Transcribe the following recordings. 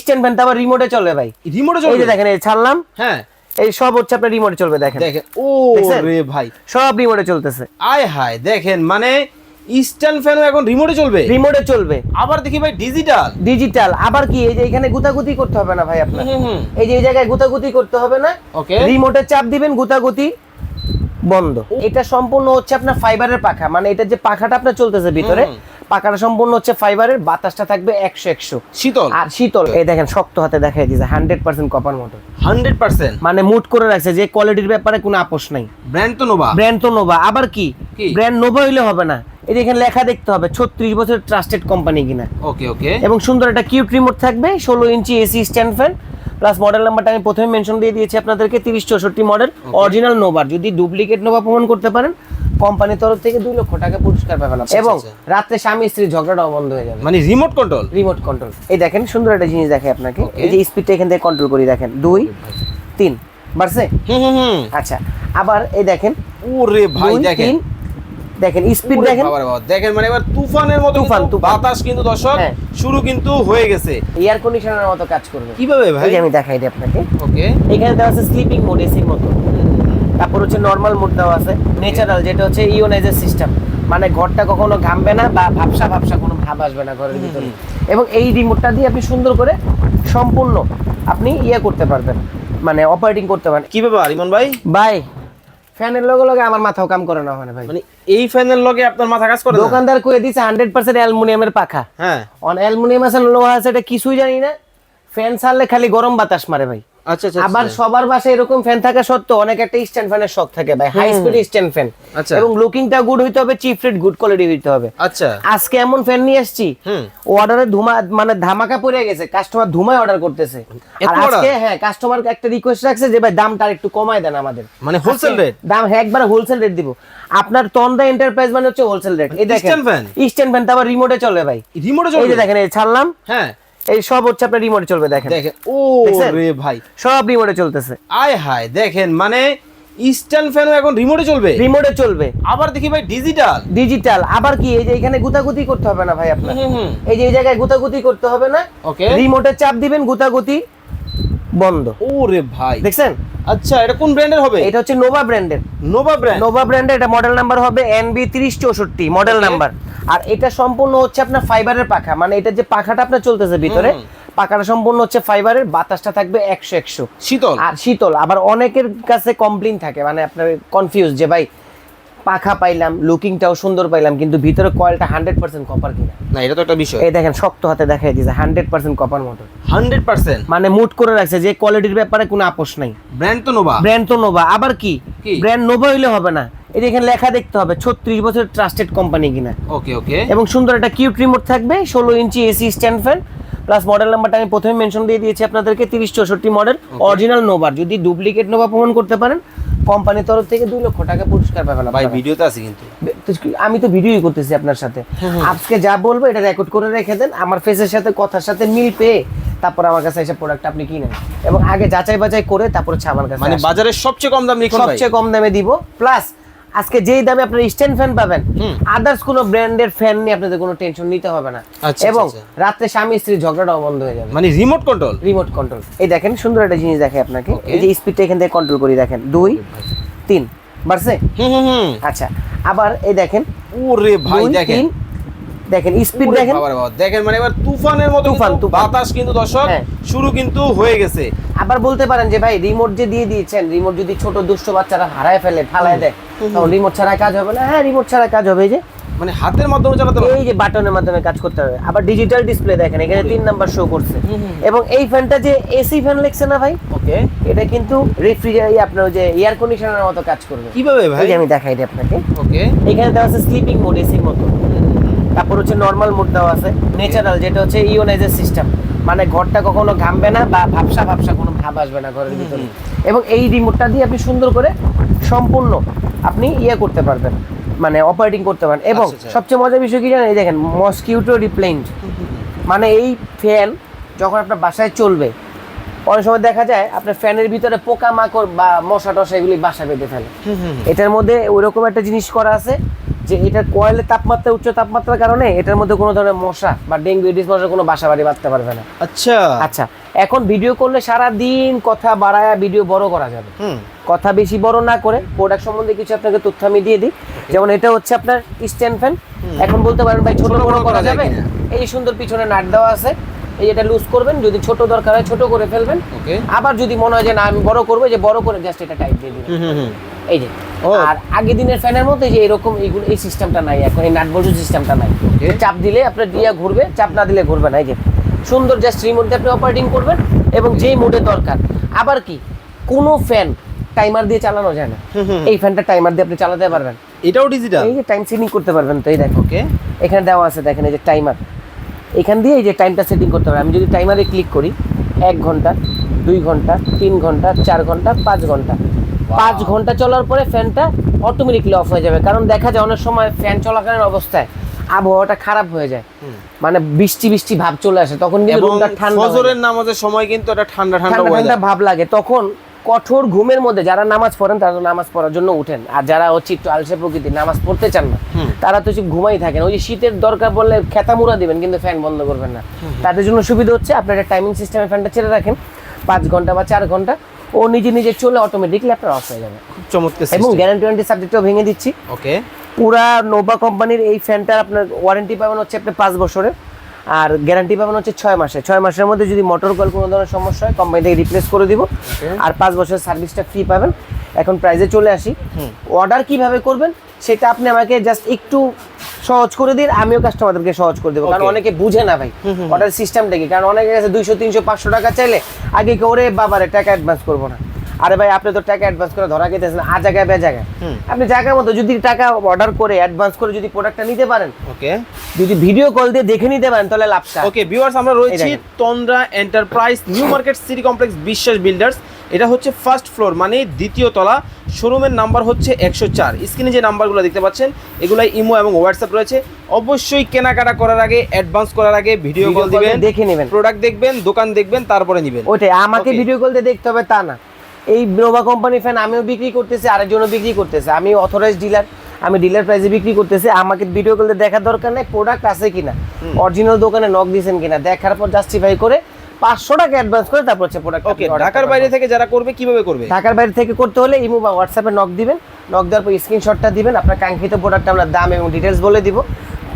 Stand fan আবার রিমোটে চলবে ভাই। রিমোটে এই যে দেখেন এই ছাড়লাম। হ্যাঁ। এই সব হচ্ছে আপনার রিমোটে চলবে দেখেন। দেখেন ও রে ভাই। সব রিমোটে চলতেছে। আয় হায় দেখেন মানে ইস্টার্ন ফ্যানও এখন রিমোটে চলবে? রিমোটে চলবে। আবার দেখি ভাই ডিজিটাল ডিজিটাল আবার কি এই যে এখানে গুতাগুতি করতে হবে না ভাই আপনার? এই যে এই জায়গায় গুতাগুতি করতে হবে না? ওকে। রিমোটে চাপ দিবেন গুতাগুতি বন্ধ। এটা সম্পূর্ণ হচ্ছে আপনার ফাইবারের পাখা। মানে এটা যে পাখাটা আপনার চলতেছে ভিতরে পাখাটা সম্পূর্ণ হচ্ছে ফাইবারের বাতাসটা থাকবে একশো একশো। শীতল? আর শীতল এই দেখেন শক্ত হাতে দেখাই দিয়েছে hundred percent copper motor hundred percent? মানে মুট করে রাখছে যে কোয়ালিটির ব্যাপারে কোনো আপোষ নাই। ব্র্যান্ড তো নোভা ব্র্যান্ড তো নোভা আবার কি? ব্র্যান্ড নোভা হইলে হবে না। এই এখানে লেখা দেখতে হবে ছত্রিশ বছর ট্রাস্টেড কোম্পানি কিনা। ওকে ওকে এবং সুন্দর একটা কিউট রিমোট থাকবে ষোলো inch AC stand fan plus model নাম্বারটা আমি প্রথমে মেনশন দিয়ে দিয়েছি আপনাদেরকে তিরিশ চৌষট্টি মডেল অরিজিনাল নোভার যদি ডুপ্লিকেট নোভা প্রমাণ করতে পারেন কোম্পানির তরফ থেকে দুই লক্ষ টাকা পুরস্কার পাবেন। আচ্ছা, এবং আচ্ছা। রাত্রে স্বামী স্ত্রী ঝগড়াটাও বন্ধ হয়ে যাবে। মানে রিমোট কন্ট্রোল রিমোট কন্ট্রোল এই দেখেন সুন্দর একটা জিনিস দেখে আপনাকে। এই যে স্পিডটা এখান থেকে কন্ট্রোল করি দেখেন। দুই তিন। বাড়ছে? হুম হুম হুম। আচ্ছা আবার এই দেখেন। ওরে ভাই দেখেন। দেখেন স্পিড দেখেন। দেখেন মানে এবার তুফানের মতো তুফান, বাতাস কিন্তু দর্শক হ্যাঁ। শুরু কিন্তু হয়ে গেছে। এয়ার কন্ডিশনারের মতো কাজ করবে। কীভাবে ভাই? আমি দেখাই দিই আপনাকে। ওকে এখানে দেওয়া আছে স্লিপিং মোড এসির মতো তারপর হচ্ছে নর্মাল মোড দেওয়া আছে ন্যাচারাল যেটা হচ্ছে ইওনাইজার সিস্টেম মানে ঘরটা কখনো ঘামবে না বা ভাবসা ভাবসা কোনো ভাব আসবে না ঘরের ভিতরে। এবং এই রিমোটটা দিয়ে আপনি সুন্দর করে সম্পূর্ণ আপনি ইয়ে করতে পারবেন। মানে অপারেটিং করতে পারেন কি ব্যাপার ইমন ভাই? ভাই ফ্যানের লগে লগে আমার মাথাও কাম করে না ওখানে ভাই। মানে এই ফ্যানের লগে আপনার মাথা কাজ করে দোকানদার কয়ে হান্ড্রেড পার্সেন্ট অ্যালুমিনিয়ামের পাখা। হ্যাঁ। অন অ্যালুমিনিয়াম আছে লোহা আছে এটা কিছুই জানি না। ফ্যান ছাড়লে খালি গরম বাতাস মারে ভাই। আচ্ছা আচ্ছা আবার সবার বাসায় এরকম ফ্যান থাকা সত্ত্বেও অনেক একটা স্ট্যান্ড ফ্যানের শখ থাকে ভাই। হাই স্পিড স্ট্যান্ড ফ্যান আচ্ছা। এবং লুকিংটা গুড হইতে হবে চিপ রেট গুড কোয়ালিটি হইতে হবে। আচ্ছা। আজকে এমন ফ্যান নিয়ে আসছি অর্ডারে ধুমা মানে ধামাকা পড়ে গেছে কাস্টমার ধুমায় অর্ডার করতেছে। আর আজকে হ্যাঁ কাস্টমার একটা রিকোয়েস্ট রাখছে যে ভাই দামটা একটু কমায় দেন আমাদের। মানে হোলসেল রেট দাম হ্যাঁ একবার হোলসেল রেট দিব। আপনার তন্দা এন্টারপ্রাইজ মানে হচ্ছে হোলসেল রেট এই দেখেন Stand fan? স্ট্যান্ড ফ্যান তো আবার রিমোটে চলে ভাই। রিমোটে এই দেখেন এই ছাড়লাম। হ্যাঁ। এই সব হচ্ছে আপনার রিমোটে চলবে দেখেন। দেখেন ও রে ভাই। সব রিমোটে চলতেছে। আয় হায় দেখেন মানে ইস্টার্ন ফ্যানও এখন রিমোটে চলবে? রিমোটে চলবে। আবার দেখি ভাই ডিজিটাল ডিজিটাল আবার কি? এই যে এখানে গুতাগুতি করতে হবে না ভাই আপনার? এই যে এই জায়গায় গুতাগুতি করতে হবে না? ওকে। রিমোটে চাপ দিবেন গুতাগুতি বন্ধ। ও রে ভাই। দেখছেন? আচ্ছা এটা কোন ব্র্যান্ডের হবে? এটা হচ্ছে নোভা ব্র্যান্ডের নোভা ব্র্যান্ড নোভা ব্র্যান্ডের এটা মডেল নাম্বার হবে এনবি তিরিশ চৌষট্টি মডেল নাম্বার আর এটা সম্পূর্ণ হচ্ছে আপনার ফাইবারের পাখা। মানে এটা যে পাখাটা আপনার চলতেছে ভিতরে। পাখাটা সম্পূর্ণ হচ্ছে ফাইবারের বাতাসটা থাকবে একশো একশো। শীতল? আর শীতল আবার অনেকের কাছে কমপ্লেন থাকে মানে আপনার কনফিউজ যে ভাই পাখা পাইলাম লুকিংটাও সুন্দর পাইলাম কিন্তু ভিতরে কয়েলটা হান্ড্রেড পার্সেন্ট কপার কিনা? না এটা তো একটা বিষয়। এই দেখেন শক্ত হাতে দেখাই দিয়েছে hundred percent copper motor hundred percent মানে মুট করে রাখছে যে কোয়ালিটির ব্যাপারে কোনো আপোষ নাই। ব্র্যান্ড তো নোভা ব্র্যান্ড তো নোভা আবার কি? কি? ব্র্যান্ড নোভা হইলে হবে না। যে এখানে লেখা দেখতে হবে ছত্রিশ বছর ট্রাস্টেড কোম্পানি কিনা। ওকে ওকে। এবং সুন্দর একটা কিউট রিমোট থাকবে ষোলো inch AC stand fan plus model নাম্বারটা আমি প্রথমে মেনশন দিয়ে দিয়েছি আপনাদেরকে তিরিশ চৌষট্টি মডেল অরিজিনাল নোভার যদি ডুপ্লিকেট নোভা প্রমাণ করতে পারেন কোম্পানির তরফ থেকে দুই লক্ষ টাকা পুরস্কার পাবেন ভাই। ভিডিওতে আছে কিন্তু। আমি তো ভিডিওই করতেছি আপনার সাথে। আজকে যা বলব এটা রেকর্ড করে রেখে দেন আমার ফেসের সাথে কথার সাথে মিল পেয়ে তারপর আমার কাছে এসে প্রোডাক্ট আপনি কিনেন। এবং আগে যাচাই বাছাই করে তারপর হচ্ছে আমার কাছে মানে। বাজারের সবচেয়ে কম দাম সবচেয়ে কম দামে দিব প্লাস আজকে যেই দামে আপনার স্ট্যান্ড ফ্যান পাবেন আদার্স কোনো ব্র্যান্ডের ফ্যান নিয়ে আপনাদের কোনো টেনশন নিতে হবে না। আচ্ছা, এবং রাতে রাত্রে স্বামী স্ত্রী ঝগড়াটাও বন্ধ হয়ে যাবে। মানে রিমোট কন্ট্রোল রিমোট কন্ট্রোল এই দেখেন সুন্দর একটা জিনিস দেখে আপনাকে। এই যে স্পিডটা এখান থেকে কন্ট্রোল করি দেখেন। দুই তিন। বাড়ছে? হুম হুম হুম। আচ্ছা। আবার এই দেখেন ওরে ভাই দেখেন। দেখেন স্পিড দেখেন। দেখেন মানে এবার তুফানের মতো তুফান, বাতাস কিন্তু দর্শক হ্যাঁ। শুরু কিন্তু হয়ে গেছে। আবার বলতে পারেন যে ভাই রিমোট যে দিয়ে দিয়েছেন রিমোট যদি ছোট দুষ্ট বাচ্চারা হারায় ফেলে ফালায় দেয় তখন রিমোট ছাড়া কাজ হবে না। হ্যাঁ রিমোট ছাড়া কাজ হবে যে। মানে হাতের মাধ্যমে চালাতে পারবে। এই যে বাটনের মাধ্যমে কাজ করতে হবে। আবার ডিজিটাল ডিসপ্লে দেখেন এখানে তিন নাম্বার শো করছে। এবং এই ফ্যানটা যে এসি ফ্যান লিখছে না ভাই? ওকে। এটা কিন্তু রেফ্রিজারেটর আপনার যে এয়ার কন্ডিশনারের মতো কাজ করবে। কীভাবে ভাই? আমি দেখাই দিই আপনাকে। ওকে। এখানে দেওয়া আছে স্লিপিং মোড এসির মতো। তারপর হচ্ছে নর্মাল মোড দেওয়া আছে ন্যাচারাল যেটা হচ্ছে ইওনাইজার সিস্টেম মানে ঘরটা কখনো ঘামবে না বা ভাবসা ভাবসা কোনো ভাব আসবে না ঘরের ভিতরে। এবং এই রিমোটটা দিয়ে আপনি সুন্দর করে সম্পূর্ণ আপনি ইয়ে করতে পারবেন মানে অপারেটিং করতে পারেন এবং আচ্ছা, আচ্ছা। সবচেয়ে মজার বিষয় কি জানেন? এই দেখেন মসকিউটো রিপ্লেন্ট মানে এই ফ্যান যখন আপনার বাসায় চলবে অনেক সময় দেখা যায় আপনার ফ্যানের ভিতরে পোকা মাকড় বা মশা টশা এগুলি বাসা বেঁধে ফেলে। এটার মধ্যে ওইরকম একটা জিনিস করা আছে যে এটার কয়েলের তাপমাত্রা উচ্চ তাপমাত্রার কারণে এটার মধ্যে কোনো ধরনের মশা বা ডেঙ্গু এডিস মশার কোনো বাসা বাড়ি বাঁধতে পারবে না। আচ্ছা। আচ্ছা এখন ভিডিও করলে সারা দিন কথা বাড়ায় ভিডিও বড় করা যাবে। কথা বেশি বড় না করে প্রোডাক্ট সম্বন্ধে কিছু আপনাকে তথ্য আমি দিয়ে দিই। যেমন এটা হচ্ছে আপনার স্ট্যান্ড ফ্যান এখন বলতে পারেন ভাই ছোট বড় করা যাবে? এই যে সুন্দর পিছনে নাট দেওয়া আছে। এই এটা লুজ করবেন যদি ছোট দরকার হয় ছোট করে ফেলবেন। ওকে আবার যদি মনে হয় যে না আমি বড় করব যে বড় করে জাস্ট এটা টাইট দিয়ে দিবেন। হুম হুম হুম। এই যে। আর আগের দিনের ফ্যানের মধ্যে যে এরকম এইগুলো এই সিস্টেমটা নাই এখন এই নাট বল্টু সিস্টেমটা নাই। চাপ দিলে আপনার দিয়া ঘুরবে চাপ না দিলে ঘুরবে না এই যে। সুন্দর জাস্ট রিমোট দিয়ে আপনি অপারেটিং করবেন এবং যেই মোডে দরকার। আবার কি কোনো ফ্যান টাইমার দিয়ে চালানো যায় না। এই ফ্যানটা টাইমার দিয়ে আপনি চালাতে পারবেন। এটাও ডিজিটাল এই যে টাইম সেটিং করতে পারবেন তো এই দেখো ওকে এখানে দেওয়া আছে দেখেন এই যে টাইমার এখান দিয়ে এই যে টাইমটা সেটিং করতে হবে আমি যদি টাইমারে ক্লিক করি এক ঘণ্টা দুই ঘণ্টা তিন ঘণ্টা চার ঘণ্টা পাঁচ ঘণ্টা পাঁচ ঘণ্টা চলার পরে ফ্যানটা অটোমেটিকলি অফ হয়ে যাবে। কারণ দেখা যায় অনেক সময় ফ্যান চলাকালীন অবস্থায় আবহাওয়াটা খারাপ হয়ে যায়। মানে বৃষ্টি বৃষ্টি ভাব চলে আসে তখন কিন্তু রুমটা ঠান্ডা ফজরের নামাজের সময় কিন্তু এটা ঠান্ডা ঠান্ডা ঠান্ডা ভাব লাগে। তখন কঠোর ঘুমের মধ্যে যারা নামাজ পড়েন তারা নামাজ পড়ার জন্য উঠেন। আর যারা হচ্ছে একটু আলসে প্রকৃতির নামাজ পড়তে চান না তারা তো ঘুমাই থাকেন। ওই যে শীতের দরকার পড়লে খেতা মুড়া দিবেন কিন্তু ফ্যান বন্ধ করবেন না। তাদের জন্য সুবিধা হচ্ছে আপনার একটা টাইমিং সিস্টেমে ফ্যানটা ছেড়ে রাখেন। পাঁচ ঘণ্টা বা চার ঘণ্টা ও নিজে নিজে চলে অটোমেটিকলি আপনার অফ হয়ে যাবে। খুব চমৎকার এবং গ্যারান্টি ওয়ারেন্টি সাবজেক্টও ভেঙে দিচ্ছি। ওকে পুরা নোভা কোম্পানির এই ফ্যানটার আপনার ওয়ারেন্টি পাবেন হচ্ছে আপনি পাঁচ বছরের। আর গ্যারান্টি পাবেন হচ্ছে ছয় মাসে ছয় মাসের মধ্যে যদি মোটর কল কোনো ধরনের সমস্যা হয় কোম্পানি থেকে রিপ্লেস করে দিব। আর পাঁচ বছরের সার্ভিসটা ফ্রি পাবেন। এখন প্রাইজে চলে আসি। অর্ডার কীভাবে করবেন সেটা আপনি আমাকে জাস্ট একটু সহজ করে দিন আমিও কাস্টমারদেরকে সহজ করে দেবো। কারণ অনেকে বুঝে না ভাই অর্ডার সিস্টেমটা কি কারণ অনেকের কাছে দুইশো তিনশো পাঁচশো টাকা চাইলে আগে কেউ ওরে বাবারে টাকা অ্যাডভান্স করব না। আরে ভাই আপনি তো টাকা অ্যাডভান্স করে ধরা খেতেছেন আ জায়গায় বে জায়গায়। আপনি জায়গার মতো যদি টাকা অর্ডার করে অ্যাডভান্স করে যদি প্রোডাক্টটা নিতে পারেন ওকে যদি ভিডিও কল দিয়ে দেখে নিতে পারেন তাহলে লাভটা। ওকে ভিউয়ার্স আমরা রয়েছি Tandra enterprise new market city complex Biswas builders এটা হচ্ছে ফার্স্ট ফ্লোর মানে দ্বিতীয় তলা। শোরুমের নাম্বার হচ্ছে একশো চার। স্ক্রিনে যে নাম্বারগুলো দেখতে পাচ্ছেন এগুলাই ইমো এবং হোয়াটসঅ্যাপ রয়েছে। অবশ্যই কেনাকাটা করার আগে অ্যাডভান্স করার আগে ভিডিও কল দিবেন দেখে নেবেন। প্রোডাক্ট দেখবেন দোকান দেখবেন তারপরে নেবেন। ওইটাই আমাকে ভিডিও কল দিয়ে দেখতে হবে তা না। এই নোভা কোম্পানি ফ্যান আমিও বিক্রি করতেছি আরেকজনও বিক্রি করতেছে। আমি অথরাইজ ডিলার আমি ডিলার প্রাইসে বিক্রি করতেছি। আমাকে ভিডিও কল দিয়ে দেখার দরকার নেই প্রোডাক্ট আছে কিনা। অরিজিনাল দোকানে নক দিয়েছেন কিনা দেখার পর জাস্টিফাই করে পাঁচশো টাকা অ্যাডভান্স করে তারপর হচ্ছে প্রোডাক্ট ওকে ঢাকার বাইরে থেকে যারা করবে কীভাবে করবে? ঢাকার বাইরে থেকে করতে হলে ইমো বা হোয়াটসঅ্যাপে নক দিবেন। নক দেওয়ার পর স্ক্রিনশটটা দিবেন। আপনার কাঙ্ক্ষিত প্রোডাক্ট আমরা দাম এবং ডিটেলস বলে দিব।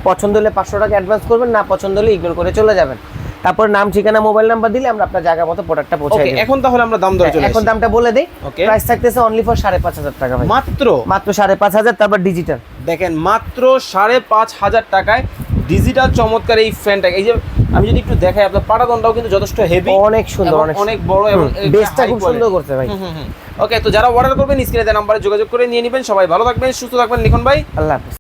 পছন্দ হলে পাঁচশো টাকা অ্যাডভান্স করবেন না পছন্দ হলে ইগনোর করে চলে যাবেন। তারপর নাম ঠিকানা মোবাইল নাম্বার দিলে আমরা আপনার জায়গা মতো প্রোডাক্টটা পৌঁছে দেব। এখন তাহলে আমরা দাম দরে চলে এখন দামটা বলে দেই. প্রাইস থাকতেছে অনলি ফর সাড়ে পাঁচ হাজার টাকা ভাই। মাত্র? মাত্র সাড়ে পাঁচ হাজার তারপর ডিজিটাল দেখেন মাত্র সাড়ে পাঁচ হাজার টাকায় ডিজিটাল চমৎকার এই ফ্যানটা এই যে আমি যদি একটু দেখাই আপনার পাটাদনটাও কিন্তু যথেষ্ট হেভি অনেক সুন্দর অনেক অনেক বড় এবং বেসটা খুব সুন্দর করতে ভাই। ওকে তো যারা অর্ডার করবেন স্ক্রিনে নাম্বারে যোগাযোগ করে নিয়ে নেবেন। সবাই ভালো থাকবেন সুস্থ থাকবেন লিখুন ভাই। আল্লাহ হাফিজ।